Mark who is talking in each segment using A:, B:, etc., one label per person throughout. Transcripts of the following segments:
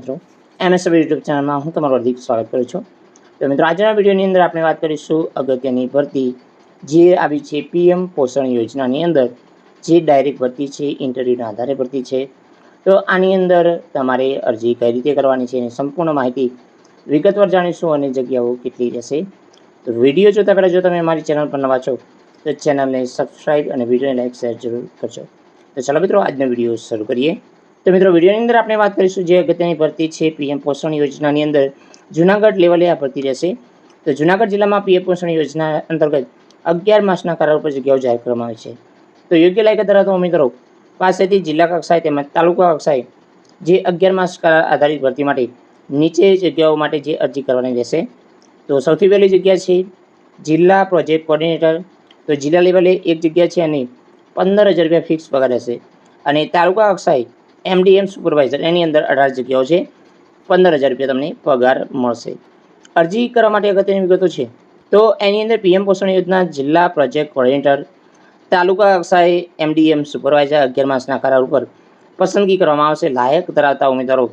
A: મિત્રો. MSB YouTube ચેનલમાં હું તમારું હાર્દિક સ્વાગત કરું છું. તો મિત્રો, આજના વિડીયોની અંદર આપણે વાત કરીશું અગત્યની ભરતી, જે આવી છે પીએમ પોષણ યોજનાની અંદર. જે ડાયરેક્ટ ભરતી છે ઇન્ટરવ્યૂના આધારે ભરતી છે. તો આની અંદર તમારે અરજી કઈ રીતે કરવાની છે એની સંપૂર્ણ માહિતી વિગતવાર જાણીશું અને જગ્યાઓ કેટલી રહેશે. તો વીડિયો જોતા પહેલાં જો તમે મારી ચેનલ પર નવા છો, તો ચેનલને સબસ્ક્રાઈબ અને વિડીયોને લાઈક શેર જરૂર કરજો. તો ચાલો મિત્રો, આજનો વીડિયો શરૂ કરીએ. તો મિત્રો, વિડીયોની અંદર આપણે વાત કરીશું જે અગત્યની ભરતી છે પીએમ પોષણ યોજનાની અંદર. જુનાગઢ લેવલે આ ભરતી રહેશે. તો જુનાગઢ જિલ્લામાં પીએમ પોષણ યોજના અંતર્ગત અગિયાર માસના કરાર ઉપર જગ્યાઓ જાહેર કરવામાં આવી છે. તો યોગ્ય લાયકાત ધરાવતા ઉમેદવારો પાસેથી જિલ્લા કક્ષાએ તેમજ તાલુકા કક્ષાએ જે અગિયાર માસ કરાર આધારિત ભરતી માટે નીચે જગ્યાઓ માટે જે અરજી કરવાની રહેશે. તો સૌથી પહેલી જગ્યા છે જિલ્લા પ્રોજેક્ટ કોર્ડિનેટર. તો જિલ્લા લેવલે એક જગ્યા છે અને પંદર હજાર રૂપિયા ફિક્સ પગાર રહેશે. અને તાલુકા કક્ષાએ એમડીએમ સુપરવાઇઝર એની અંદર અઢાર જગ્યાઓ છે. પંદર હજાર રૂપિયા તમને પગાર મળશે. અરજી કરવા માટે અગત્યની વિગતો છે. તો એની અંદર પીએમ પોષણ યોજના, જિલ્લા પ્રોજેક્ટ કોર્ડિનેટર તાલુકા કક્ષાએ એમડીએમ સુપરવાઇઝર અગિયાર માસના કરાર ઉપર પસંદગી કરવામાં આવશે. લાયક ધરાવતા ઉમેદવારો,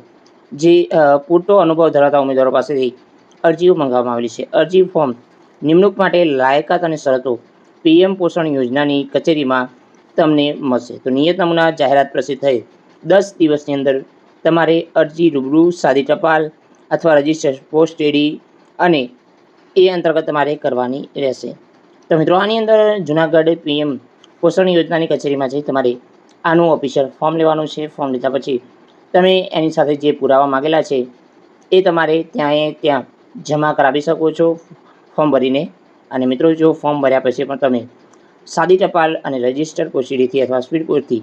A: જે પૂરતો અનુભવ ધરાવતા ઉમેદવારો પાસેથી અરજીઓ મંગાવવામાં આવેલી છે. અરજી ફોર્મ નિમણૂક માટે લાયકાત અને શરતો પીએમ પોષણ યોજનાની કચેરીમાં તમને મળશે. તો નિયત નમૂના જાહેરાત પ્રસિદ્ધ થઈ દસ દિવસની અંદર તમારે અરજી રૂબરૂ સાદી ટપાલ અથવા રજિસ્ટર પોસ્ટ એડી અને એ અંતર્ગત તમારે કરવાની રહેશે. તો મિત્રો, આની અંદર જુનાગઢ પીએમ પોષણ યોજનાની કચેરીમાં જઈ તમારે આનું ઓફિશિયલ ફોર્મ લેવાનું છે. ફોર્મ લીધા પછી તમે એની સાથે જે પુરાવા માગેલા છે એ તમારે ત્યાં ત્યાં જમા કરાવી શકો છો ફોર્મ ભરીને. અને મિત્રો, જો ફોર્મ ભર્યા પછી પણ તમે સાદી ટપાલ અને રજિસ્ટર પોસ્ટડીથી અથવા સ્પીડ પોસ્ટથી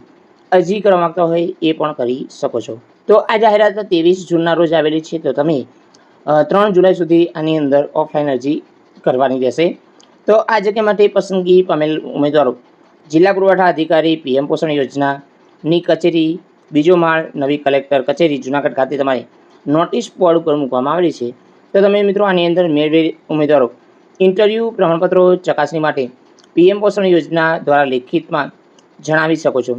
A: અરજી કરવા માગતા હોય એ પણ કરી શકો છો. તો આ જાહેરાત ત્રેવીસ જૂનના રોજ આવેલી છે, તો તમે ત્રણ જુલાઈ સુધી આની અંદર ઓફલાઈન અરજી કરવાની રહેશે. તો આ જગ્યા માટે પસંદગી પામેલ ઉમેદવારો, જિલ્લા પુરવઠા અધિકારી, પીએમ પોષણ યોજનાની કચેરી, બીજો માળ, નવી કલેક્ટર કચેરી, જુનાગઢ ખાતે તમારે નોટિસ બોર્ડ ઉપર મૂકવામાં આવેલી છે. તો તમે મિત્રો આની અંદર મેળવેલ ઉમેદવારો, ઇન્ટરવ્યૂ પ્રમાણપત્રો ચકાસણી માટે પીએમ પોષણ યોજના દ્વારા લેખિતમાં જણાવી શકો છો.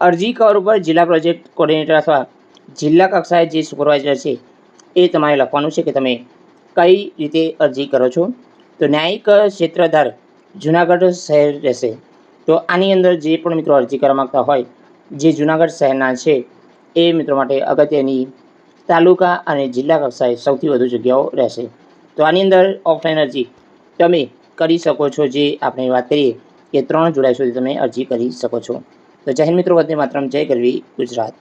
A: અરજી કવર ઉપર જિલ્લા પ્રોજેક્ટ કોર્ડિનેટર અથવા જિલ્લા કક્ષાએ જે સુપરવાઇઝર છે એ તમારે લખવાનું છે કે તમે કઈ રીતે અરજી કરો છો. તો ન્યાયિક ક્ષેત્રધાર જુનાગઢ શહેર રહેશે. તો આની અંદર જે પણ મિત્રો અરજી કરવા માગતા હોય, જે જુનાગઢ શહેરના છે, એ મિત્રો માટે અગત્યની તાલુકા અને જિલ્લા કક્ષાએ સૌથી વધુ જગ્યાઓ રહેશે. તો આની અંદર ઓફલાઈન અરજી તમે કરી શકો છો. જે આપણે વાત કરીએ કે ત્રણ જુલાઈ સુધી તમે અરજી કરી શકો છો. તો જય મિત્રો વંદે માત્રામાં જય ગરવી ગુજરાત.